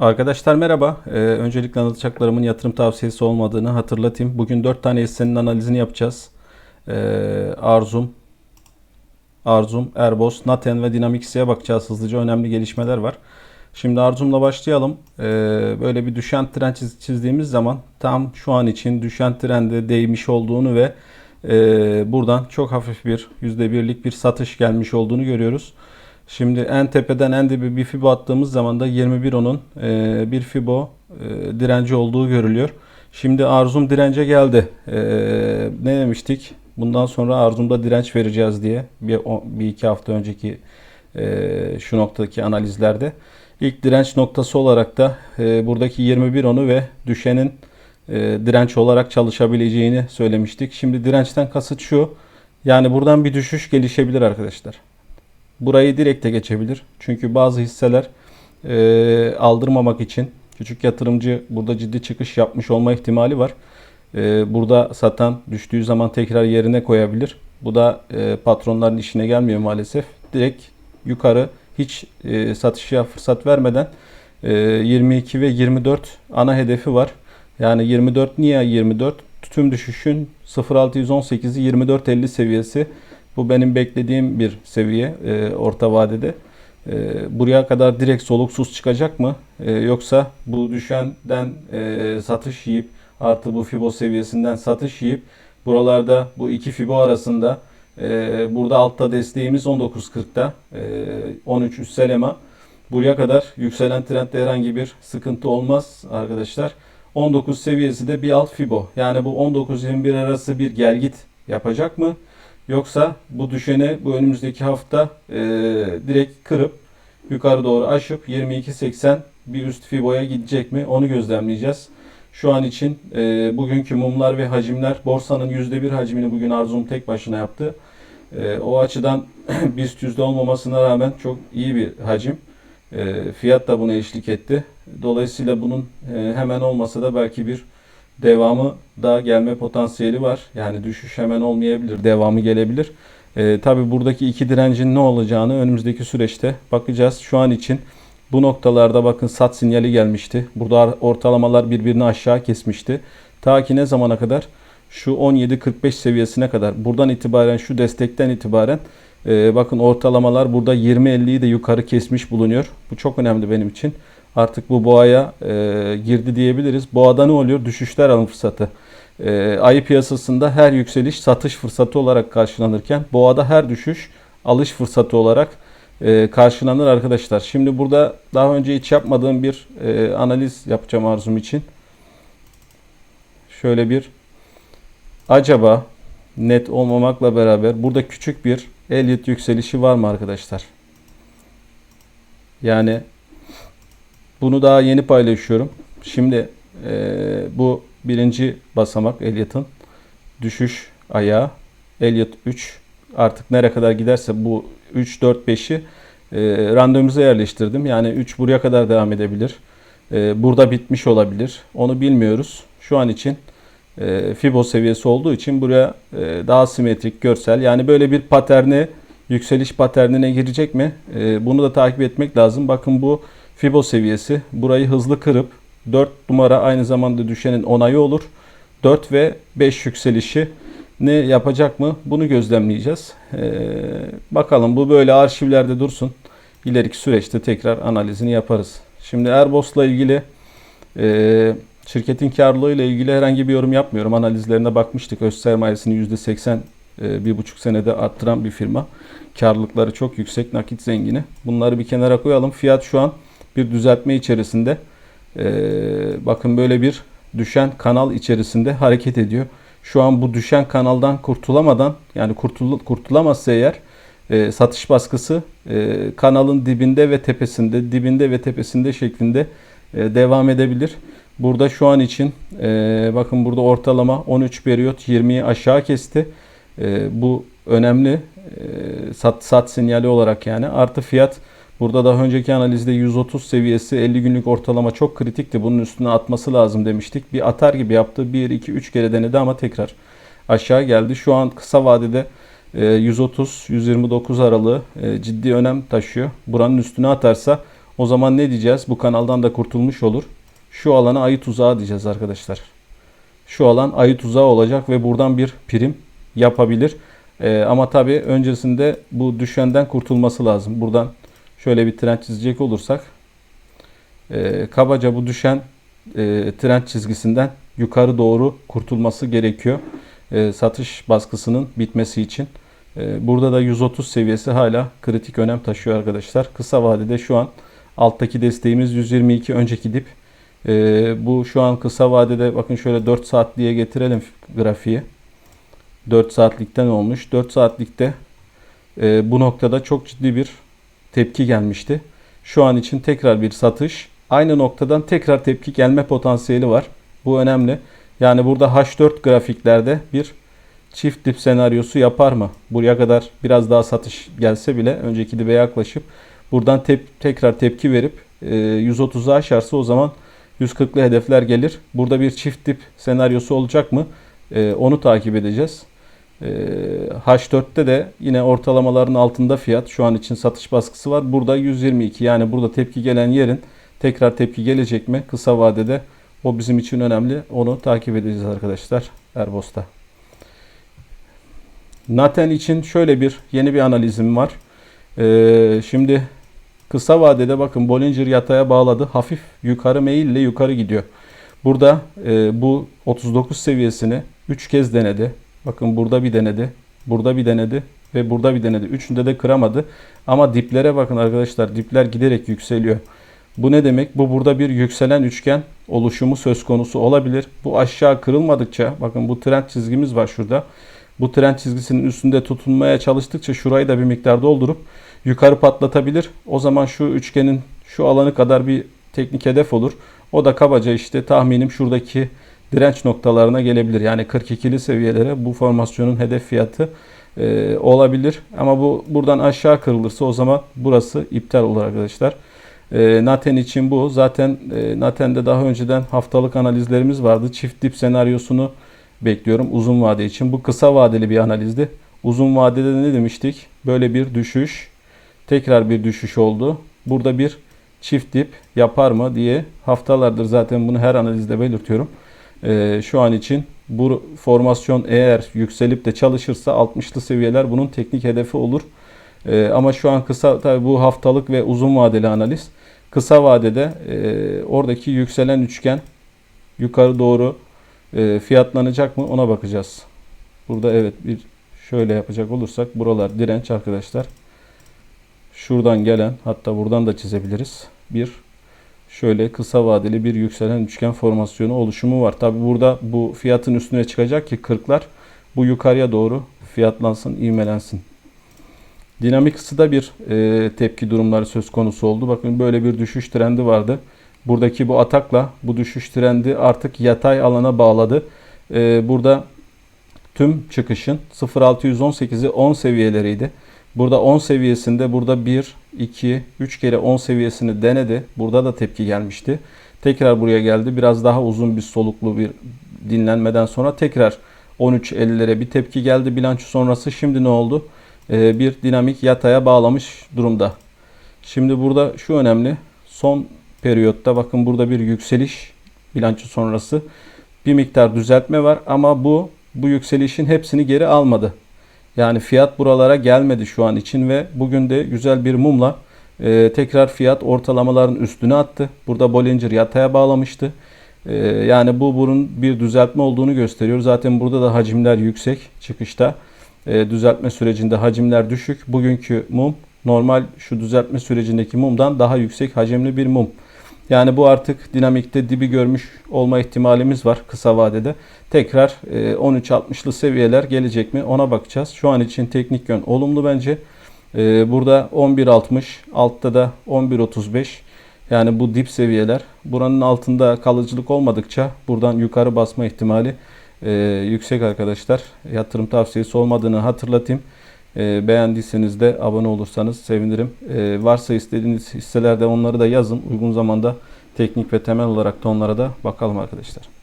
Arkadaşlar merhaba. Ee, öncelikle anlatacaklarımın yatırım tavsiyesi olmadığını hatırlatayım. Bugün 4 tane hissenin analizini yapacağız. Ee, Arzum, Arzum, Erbos, Naten ve Dynamics'e bakacağız. Hızlıca önemli gelişmeler var. Şimdi Arzum'la başlayalım. Ee, böyle bir düşen trend çiz- çizdiğimiz zaman tam şu an için düşen trende değmiş olduğunu ve e, buradan çok hafif bir %1'lik bir satış gelmiş olduğunu görüyoruz. Şimdi en tepeden en dibe bir fibo attığımız zaman da 21.10'un e, bir fibo e, direnci olduğu görülüyor. Şimdi arzum dirence geldi. E, ne demiştik? Bundan sonra arzumda direnç vereceğiz diye bir, bir iki hafta önceki e, şu noktadaki analizlerde. İlk direnç noktası olarak da e, buradaki 21.10'u ve düşenin e, direnç olarak çalışabileceğini söylemiştik. Şimdi dirençten kasıt şu. Yani buradan bir düşüş gelişebilir arkadaşlar. Burayı direkt de geçebilir. Çünkü bazı hisseler e, aldırmamak için küçük yatırımcı burada ciddi çıkış yapmış olma ihtimali var. E, burada satan düştüğü zaman tekrar yerine koyabilir. Bu da e, patronların işine gelmiyor maalesef. Direkt yukarı hiç e, satışa fırsat vermeden e, 22 ve 24 ana hedefi var. Yani 24 niye 24? Tüm düşüşün 0.618'i 24.50 seviyesi. Bu benim beklediğim bir seviye e, orta vadede. E, buraya kadar direkt soluksuz çıkacak mı? E, yoksa bu düşenden e, satış yiyip artı bu fibo seviyesinden satış yiyip buralarda bu iki fibo arasında e, burada altta desteğimiz 19.40'da e, 13 üstel EMA. Buraya kadar yükselen trendde herhangi bir sıkıntı olmaz arkadaşlar. 19 seviyesi de bir alt fibo. Yani bu 19-21 arası bir gelgit yapacak mı? Yoksa bu düşeni bu önümüzdeki hafta e, direkt kırıp yukarı doğru aşıp 22.80 bir üst fiboya gidecek mi? Onu gözlemleyeceğiz. Şu an için e, bugünkü mumlar ve hacimler borsanın %1 hacmini bugün Arzum tek başına yaptı. E, o açıdan BIST yüzde olmamasına rağmen çok iyi bir hacim. E, fiyat da buna eşlik etti. Dolayısıyla bunun e, hemen olmasa da belki bir devamı da gelme potansiyeli var. Yani düşüş hemen olmayabilir, devamı gelebilir. E, Tabi buradaki iki direncin ne olacağını önümüzdeki süreçte bakacağız. Şu an için bu noktalarda bakın sat sinyali gelmişti. Burada ortalamalar birbirini aşağı kesmişti. Ta ki ne zamana kadar? Şu 17.45 seviyesine kadar. Buradan itibaren şu destekten itibaren e, bakın ortalamalar burada 20.50'yi de yukarı kesmiş bulunuyor. Bu çok önemli benim için. Artık bu boğaya e, girdi diyebiliriz. Boğada ne oluyor? Düşüşler alım fırsatı. E, ayı piyasasında her yükseliş satış fırsatı olarak karşılanırken boğada her düşüş alış fırsatı olarak e, karşılanır arkadaşlar. Şimdi burada daha önce hiç yapmadığım bir e, analiz yapacağım arzum için. Şöyle bir acaba net olmamakla beraber burada küçük bir Elliott yükselişi var mı arkadaşlar? Yani bunu daha yeni paylaşıyorum. Şimdi e, bu birinci basamak Elliot'ın düşüş ayağı. Elliot 3 artık nereye kadar giderse bu 3, 4, 5'i e, randomize yerleştirdim. Yani 3 buraya kadar devam edebilir. E, burada bitmiş olabilir. Onu bilmiyoruz. Şu an için Fibo seviyesi olduğu için buraya e, daha simetrik görsel. Yani böyle bir paterne yükseliş paternine girecek mi? E, bunu da takip etmek lazım. Bakın bu Fibo seviyesi. Burayı hızlı kırıp 4 numara aynı zamanda düşenin onayı olur. 4 ve 5 yükselişi ne yapacak mı? Bunu gözlemleyeceğiz. Bakalım bu böyle arşivlerde dursun. İleriki süreçte tekrar analizini yaparız. Şimdi Airbus'la ilgili e, şirketin karlılığı ile ilgili herhangi bir yorum yapmıyorum. Analizlerine bakmıştık. Öz sermayesini %80 e, bir buçuk senede arttıran bir firma. Karlılıkları çok yüksek, nakit zengini. Bunları bir kenara koyalım. Fiyat şu an bir düzeltme içerisinde. Ee, bakın böyle bir düşen kanal içerisinde hareket ediyor. Şu an bu düşen kanaldan kurtulamadan yani kurtul kurtulamazsa eğer e, satış baskısı e, kanalın dibinde ve tepesinde, dibinde ve tepesinde şeklinde e, devam edebilir. Burada şu an için e, bakın burada ortalama 13 periyot 20'yi aşağı kesti. E, bu önemli e, sat sat sinyali olarak yani artı fiyat Burada daha önceki analizde 130 seviyesi 50 günlük ortalama çok kritikti. Bunun üstüne atması lazım demiştik. Bir atar gibi yaptı. 1, 2, 3 kere denedi ama tekrar aşağı geldi. Şu an kısa vadede 130-129 aralığı e, ciddi önem taşıyor. Buranın üstüne atarsa O zaman ne diyeceğiz? Bu kanaldan da kurtulmuş olur. Şu alana ayı tuzağı diyeceğiz arkadaşlar. Şu alan ayı tuzağı olacak ve buradan bir prim yapabilir. Ee, ama tabii öncesinde bu düşenden kurtulması lazım. Buradan şöyle bir trend çizecek olursak e, kabaca bu düşen e, trend çizgisinden yukarı doğru kurtulması gerekiyor. E, satış baskısının bitmesi için. E, burada da 130 seviyesi hala kritik önem taşıyor arkadaşlar. Kısa vadede şu an alttaki desteğimiz 122 önceki dip. E, bu şu an kısa vadede bakın şöyle 4 saatliğe getirelim grafiği. 4 saatlikten olmuş. 4 saatlikte e, bu noktada çok ciddi bir tepki gelmişti. Şu an için tekrar bir satış. Aynı noktadan tekrar tepki gelme potansiyeli var. Bu önemli. Yani burada H4 grafiklerde bir çift dip senaryosu yapar mı? Buraya kadar biraz daha satış gelse bile önceki dibe yaklaşıp buradan tep- tekrar tepki verip e, 130'u aşarsa o zaman 140'lı hedefler gelir. Burada bir çift dip senaryosu olacak mı? E, onu takip edeceğiz. E, H4'te de yine ortalamaların altında fiyat. Şu an için satış baskısı var. Burada 122 yani burada tepki gelen yerin tekrar tepki gelecek mi? Kısa vadede o bizim için önemli. Onu takip edeceğiz arkadaşlar Erbos'ta. Naten için şöyle bir yeni bir analizim var. Ee, şimdi kısa vadede bakın Bollinger yataya bağladı. Hafif yukarı meyille yukarı gidiyor. Burada e, bu 39 seviyesini 3 kez denedi. Bakın burada bir denedi. Burada bir denedi ve burada bir denedi. Üçünde de kıramadı. Ama diplere bakın arkadaşlar. Dipler giderek yükseliyor. Bu ne demek? Bu burada bir yükselen üçgen oluşumu söz konusu olabilir. Bu aşağı kırılmadıkça bakın bu trend çizgimiz var şurada. Bu trend çizgisinin üstünde tutunmaya çalıştıkça şurayı da bir miktar doldurup yukarı patlatabilir. O zaman şu üçgenin şu alanı kadar bir teknik hedef olur. O da kabaca işte tahminim şuradaki direnç noktalarına gelebilir. Yani 42'li seviyelere bu formasyonun hedef fiyatı e, olabilir. Ama bu buradan aşağı kırılırsa o zaman burası iptal olur arkadaşlar. E, Naten için bu. Zaten e, Naten'de daha önceden haftalık analizlerimiz vardı. Çift dip senaryosunu bekliyorum uzun vade için. Bu kısa vadeli bir analizdi. Uzun vadede ne demiştik? Böyle bir düşüş, tekrar bir düşüş oldu. Burada bir çift dip yapar mı diye haftalardır zaten bunu her analizde belirtiyorum. Ee, şu an için bu formasyon eğer yükselip de çalışırsa 60'lı seviyeler bunun teknik hedefi olur. Ee, ama şu an kısa tabi bu haftalık ve uzun vadeli analiz. Kısa vadede e, oradaki yükselen üçgen yukarı doğru e, fiyatlanacak mı ona bakacağız. Burada evet bir şöyle yapacak olursak buralar direnç arkadaşlar. Şuradan gelen hatta buradan da çizebiliriz. Bir şöyle kısa vadeli bir yükselen üçgen formasyonu oluşumu var. Tabi burada bu fiyatın üstüne çıkacak ki 40'lar bu yukarıya doğru fiyatlansın, ivmelensin. Dinamik ısıda bir e, tepki durumları söz konusu oldu. Bakın böyle bir düşüş trendi vardı. Buradaki bu atakla bu düşüş trendi artık yatay alana bağladı. E, burada tüm çıkışın 0.618'i 10 seviyeleriydi. Burada 10 seviyesinde burada 1, 2, 3 kere 10 seviyesini denedi. Burada da tepki gelmişti. Tekrar buraya geldi. Biraz daha uzun bir soluklu bir dinlenmeden sonra tekrar 13.50'lere bir tepki geldi bilanço sonrası. Şimdi ne oldu? Ee, bir dinamik yataya bağlamış durumda. Şimdi burada şu önemli. Son periyotta bakın burada bir yükseliş bilanço sonrası bir miktar düzeltme var ama bu bu yükselişin hepsini geri almadı. Yani fiyat buralara gelmedi şu an için ve bugün de güzel bir mumla e, tekrar fiyat ortalamaların üstüne attı. Burada Bollinger yataya bağlamıştı. E, yani bu bunun bir düzeltme olduğunu gösteriyor. Zaten burada da hacimler yüksek çıkışta. E, düzeltme sürecinde hacimler düşük. Bugünkü mum normal şu düzeltme sürecindeki mumdan daha yüksek hacimli bir mum. Yani bu artık dinamikte dibi görmüş olma ihtimalimiz var kısa vadede. Tekrar 13.60'lı seviyeler gelecek mi ona bakacağız. Şu an için teknik yön olumlu bence. Burada 11.60 altta da 11.35 yani bu dip seviyeler. Buranın altında kalıcılık olmadıkça buradan yukarı basma ihtimali yüksek arkadaşlar. Yatırım tavsiyesi olmadığını hatırlatayım. E, beğendiyseniz de abone olursanız sevinirim. E, varsa istediğiniz hisselerde onları da yazın. Uygun zamanda teknik ve temel olarak da onlara da bakalım arkadaşlar.